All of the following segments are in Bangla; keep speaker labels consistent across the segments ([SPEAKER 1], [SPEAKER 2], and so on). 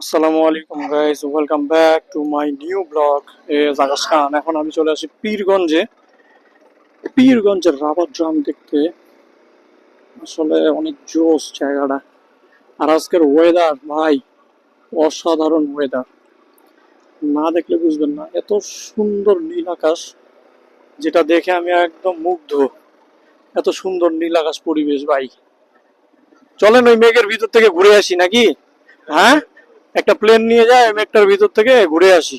[SPEAKER 1] আসসালামু আলাইকুম guys welcome back to my new blog Akash Khan. এখন আমি চলে আসি পীরগঞ্জে। পীরগঞ্জের রাবার ড্রাম দেখতে আসলে অনেক জোস জায়গাটা। আর আজকের ওয়েদার ভাই, অসাধারণ ওয়েদার না দেখলে বুঝবেন না, এত সুন্দর নীল আকাশ, যেটা দেখে আমি একদম মুগ্ধ। এত সুন্দর নীল আকাশ পরিবেশ, ভাই। চলেন ওই মেঘের ভিতর থেকে ঘুরে আসি, নাকি? হ্যাঁ? একটা প্লেন নিয়ে যায় মেঘটার ভিতর থেকে ঘুরে আসি।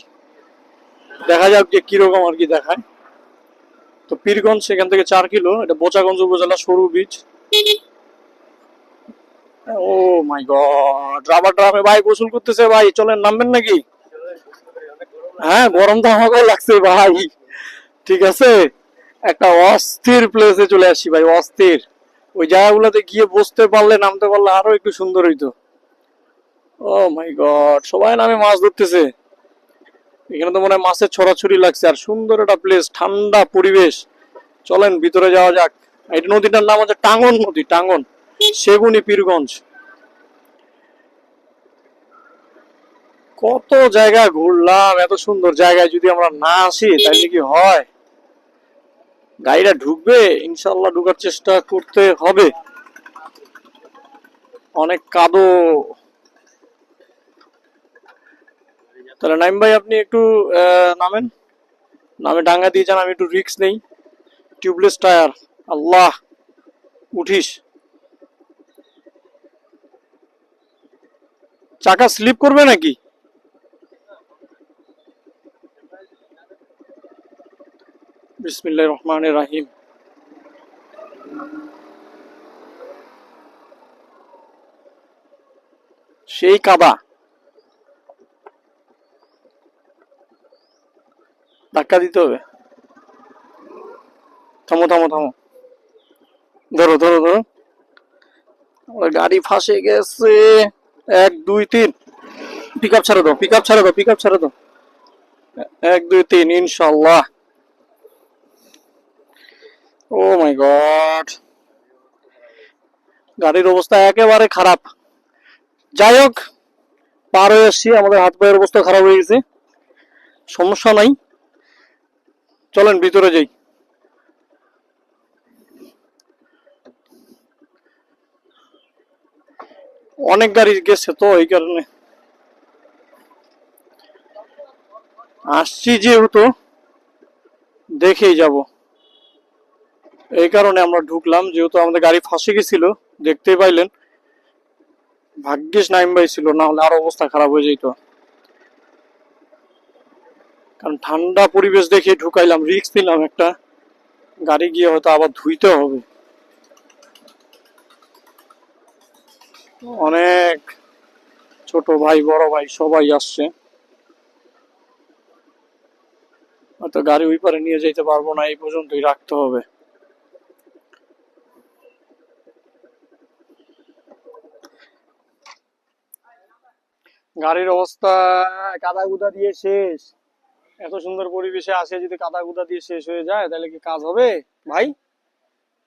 [SPEAKER 1] দেখা যাক যে কীরকম আর কি দেখায়। তো পীরগঞ্জ সেখান থেকে চার কিলো, এটা বোচাগঞ্জ উপজেলা সরু বীজ ও মাই গড রাবার ড্রামে ভাই গোসল করতেছে ভাই, চলেন, নামবেন নাকি? হ্যাঁ গরম তো আমাকেও লাগছে ভাই। ঠিক আছে? একটা অস্থির প্লেসে চলে আসি ভাই, অস্থির। ওই জায়গাগুলোতে গিয়ে বসতে পারলে, নামতে পারলে আরও একটু সুন্দর হইতো। ও মাই গড সবাই নামে মাছ ধরতেছে। এখানে তো মনে হয় মাছের ছড়াছড়ি লাগছে। আর সুন্দর একটা প্লেস ঠান্ডা পরিবেশ। চলেন, ভিতরে যাওয়া যাক। এই নদীটার নাম হচ্ছে টাঙ্গন নদী, টাঙ্গন। সেগুনি, পীরগঞ্জ। কত জায়গা ঘুরলাম, এত সুন্দর জায়গায়। যদি আমরা না আসি, তাহলে কি হয়? গাড়িটা ঢুকবে ইনশাল্লাহ ঢুকার চেষ্টা করতে হবে। অনেক কাদো তাহলে নাইম ভাই, আপনি একটু নামেন। নামে ডাঙ্গা দিয়ে যান, আমি একটু রিক্স নেই। Tubeless tyre. আল্লাহ, উঠিস। চাকা স্লিপ করবে নাকি? বিসমিল্লাহ রহমান রাহিম। সেই কাদা ধাক্কা দিতে হবে। থামো থামো থামো। ধরো ধরো ধরো। গাড়ি ফাঁসে গেছে। এক, দুই, তিন। পিক আপ ছাড়া দাও পিক আপ ছাড়া দাও পিক আপ ছাড়া দাও এক, দুই, তিন ইনশাল্লাহ ও মাই গড। গাড়ির অবস্থা একেবারে খারাপ। যাই হোক, পার হয়ে এসছি আমাদের হাত পায়ের অবস্থা খারাপ হয়ে গেছে। সমস্যা নাই। চলেন, ভিতরে যাই। অনেক গাড়ি গেছে তো, এই কারণে। আসছি যেহেতু, দেখেই যাব। এই কারণে আমরা ঢুকলাম, যেহেতু আমাদের গাড়ি ফাঁসে গেছিল, দেখতেই পাইলেন। ভাগ্যিস নাইম ভাই ছিল, না হলে আরও অবস্থা খারাপ হয়ে যেত কারণ ঠান্ডা পরিবেশ দেখে ঢুকাইলাম রিক্স নিলাম একটা। গাড়ি গিয়ে হয়তো আবার ধুইতে হবে। অনেক ছোট ভাই, বড় ভাই সবাই আসছে। হয়তো গাড়ি ওই পারে নিয়ে যেতে পারব না, এই পর্যন্তই রাখতে হবে। গাড়ির অবস্থা কাদা গুদা দিয়ে শেষ। এত সুন্দর পরিবেশে আসে, যদি কাদা কুদা দিয়ে শেষ হয়ে যায়, তাহলে কি কাজ হবে? ভাই,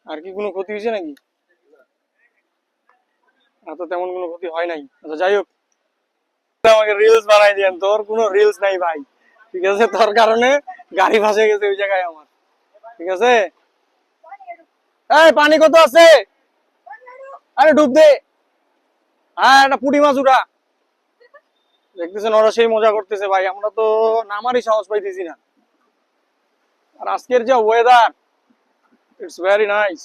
[SPEAKER 1] আর কি কোনো ক্ষতি হয়েছে নাকি? এত তেমন কোনো ক্ষতি হয় নাই। আচ্ছা যাই হোক। আমাকে রিলস বানাই দেন, তোর কোনো রিলস নাই ভাই। ঠিক আছে? তোর কারণে গাড়ি ফাঁসে গেছে ওই জায়গায় আমার। ঠিক আছে? এই, পানি কত আছে? আরে, ডুব দে। হ্যাঁ একটা পুটি মাছ উঠা। দেখতেছেন ওরা সেই মজা করতেছে ভাই, আমরা তো নামারই সাহস পাইতেছি না। আর আজকের যে ওয়েদার ইটস ভেরি নাইস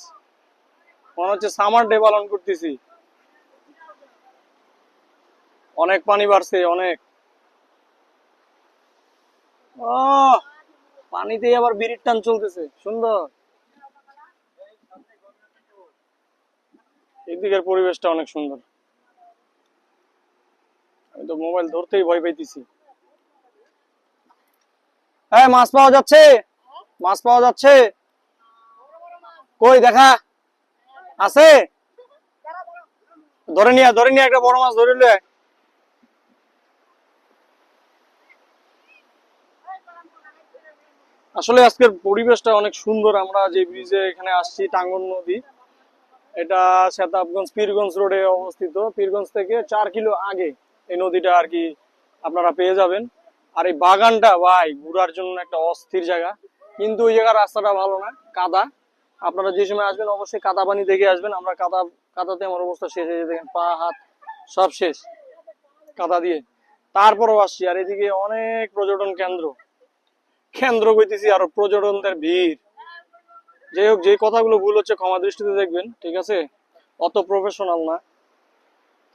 [SPEAKER 1] মনে হচ্ছে সামার ডে পালন করতেছি। অনেক পানি বাড়ছে, অনেক। ও পানিতে আবার বিড়ির টান চলতেছে, সুন্দর। এদিকের পরিবেশটা অনেক সুন্দর। আমি তো মোবাইল ধরতেই ভয় পাইতেছি। হ্যাঁ মাছ পাওয়া যাচ্ছে। মাছ পাওয়া যাচ্ছে। কই, দেখা? আছে? ধরে নিয়ে ধরে নিয়ে একটা বড় মাছ ধরে আসলে আজকের পরিবেশটা অনেক সুন্দর। আমরা যে ব্রিজে এখানে আসছি, টাঙ্গন নদী, এটা সেতাবগঞ্জ, পীরগঞ্জ রোডে অবস্থিত। পীরগঞ্জ থেকে চার কিলো আগে। এই নদীটা আর কি আপনারা পেয়ে যাবেন। আর এই বাগানটা, ভাই, ঘোরার জন্য একটা অস্থির জায়গা। কিন্তু ওই জায়গার রাস্তাটা ভালো না, কাদা। আপনারা যে সময় আসবেন, অবশ্যই কাদা পানি দেখে আসবেন। আমরা কাদা, কাদাতে আমার অবস্থা শেষ হয়ে দেখেন, পা, হাত সব শেষ কাদা দিয়ে। তারপরও আসছি, আর এদিকে অনেক পর্যটন কেন্দ্র। কেন্দ্র কইতেছি, আর পর্যটনদের ভিড়। যাই হোক, যে কথাগুলো ভুল হচ্ছে, ক্ষমা দৃষ্টিতে দেখবেন, ঠিক আছে? অত প্রফেশনাল না।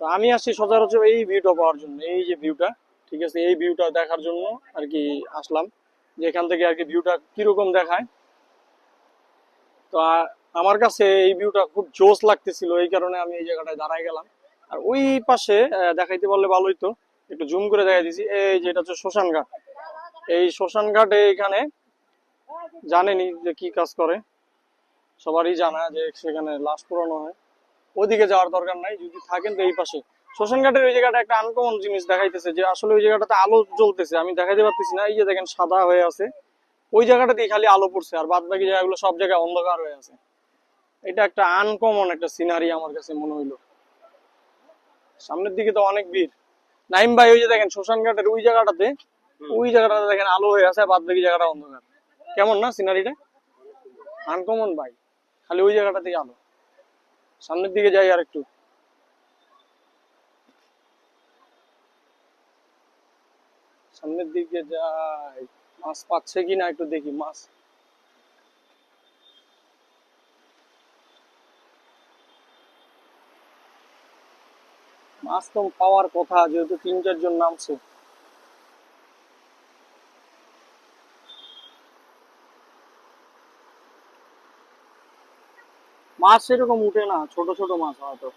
[SPEAKER 1] তো আমি আসছি সচরাচর এই ভিউটা পাওয়ার জন্য, এই যে ভিউটা ঠিক আছে? এই ভিউটা দেখার জন্য আর কি আসলাম যে এখান থেকে আর কি ভিউটা কীরকম দেখায়। তো আমার কাছে এই ভিউটা খুব জোস লাগতেছিল, এই কারণে আমি এই জায়গাটায় দাঁড়ায় গেলাম। আর ওই পাশে দেখাইতে পারলে ভালোই তো, একটু জুম করে দেখাই দিছি। এই যেটা হচ্ছে শ্মশান ঘাট। এই শ্মশান ঘাটে এখানে জানেনি যে কি কাজ করে, সবারই জানা যে সেখানে লাশ পুরানো হয়। ওদিকে যাওয়ার দরকার নাই যদি থাকেন তো এই পাশে। শ্মশান ঘাটের ওই জায়গাটা একটা আনকমন জিনিস দেখাইতেছে যে আসলে ওই জায়গাটাতে আলো জ্বলতেছে আমি দেখাইতে পারতেছি না এই যে দেখেন সাদা হয়ে আছে। ওই জায়গাটাতেই খালি আলো পড়ছে আর বাদ বাকি জায়গাগুলো সব জায়গায় অন্ধকার হয়ে আছে। এটা একটা আনকমন একটা সিনারি আমার কাছে মনে হইল। সামনের দিকে তো অনেক ভিড়। নাইম ভাই ওই যে দেখেন শ্মশান ঘাটের ওই জায়গাটাতে ওই জায়গাটাতে দেখেন আলো হয়ে আছে আর বাদ বাকি জায়গাটা অন্ধকার। কেমন না সিনারিটা আনকমন ভাই খালি ওই জায়গাটাতেই আলো। সামনের দিকে যাই আর একটু সামনের দিকে যাই। মাছ পাচ্ছে কি না একটু দেখি, মাছ। মাছ তো পাওয়ার কথা, যেহেতু তিন চারজন নামছে। মাছ সেরকম উঠে না, ছোট ছোট মাছ হয়তো।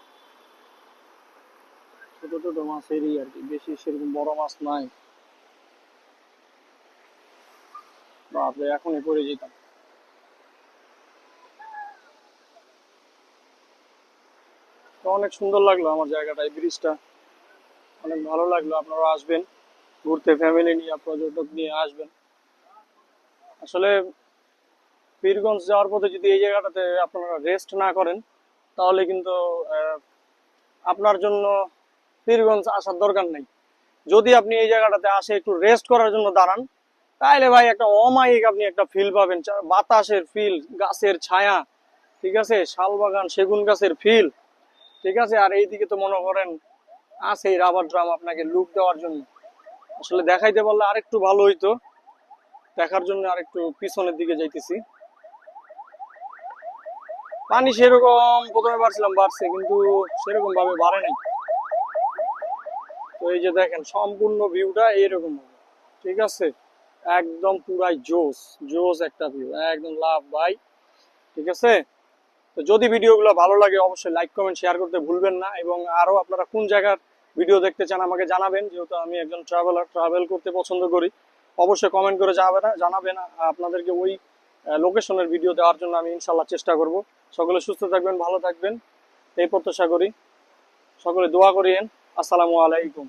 [SPEAKER 1] ছোট ছোট মাছেরই আর কি, বেশি সেরকম বড় মাছ নাই। বাপরে এখনই পড়ে যেতাম। তো অনেক সুন্দর লাগল আমার জায়গাটা, এই ব্রিজটা অনেক ভালো লাগল, আপনারা আসবেন। ঘুরতে ফ্যামিলি নিয়ে, পর্যটক নিয়ে আসবেন। আসলে পীরগঞ্জ যাওয়ার পথে যদি এই জায়গাটাতে আপনারা রেস্ট না করেন, তাহলে কিন্তু আপনার জন্য পীরগঞ্জ আসার দরকার নেই। যদি আপনি এই জায়গাটাতে আসে একটু রেস্ট করার জন্য দাঁড়ান তাহলে ভাই একটা অমায়িক আপনি একটা ফিল পাবেন। বাতাসের ফিল গাছের ছায়া, ঠিক আছে? শালবাগান, সেগুন গাছের ফিল ঠিক আছে? আর এইদিকে তো মনে করেন আছে রাবার ড্রাম আপনাকে লুক দেওয়ার জন্য। আসলে দেখাইতে পারলে আরেকটু ভালো হইতো। দেখার জন্য আরেকটু পিছনের দিকে যাইতেছি। পানি সেরকম প্রথমে বাড়ছিলাম, বাড়ছে, কিন্তু সেরকম ভাবে বাড়ে নাই। তো এই যে দেখেন, সম্পূর্ণ ভিউটা এইরকম হবে, ঠিক আছে? একদম পুরাই জোস জোস একটা ভিউ একদম লাভ ভাই, ঠিক আছে? তো যদি ভিডিওগুলো ভালো লাগে, অবশ্যই লাইক কমেন্ট শেয়ার করতে ভুলবেন না, এবং আরও আপনারা কোন জায়গার ভিডিও দেখতে চান আমাকে জানাবেন, যেহেতু আমি একজন ট্রাভেলার ট্রাভেল করতে পছন্দ করি, অবশ্যই কমেন্ট করে যাবেন জানাবেন, আপনাদেরকে ওই লোকেশনের ভিডিও দেওয়ার জন্য আমি ইনশাল্লাহ চেষ্টা করব। সকলে সুস্থ থাকবেন, ভালো থাকবেন। এই প্রত্যাশা করি। সকলে দোয়া করিয়েন। আসসালামু আলাইকুম।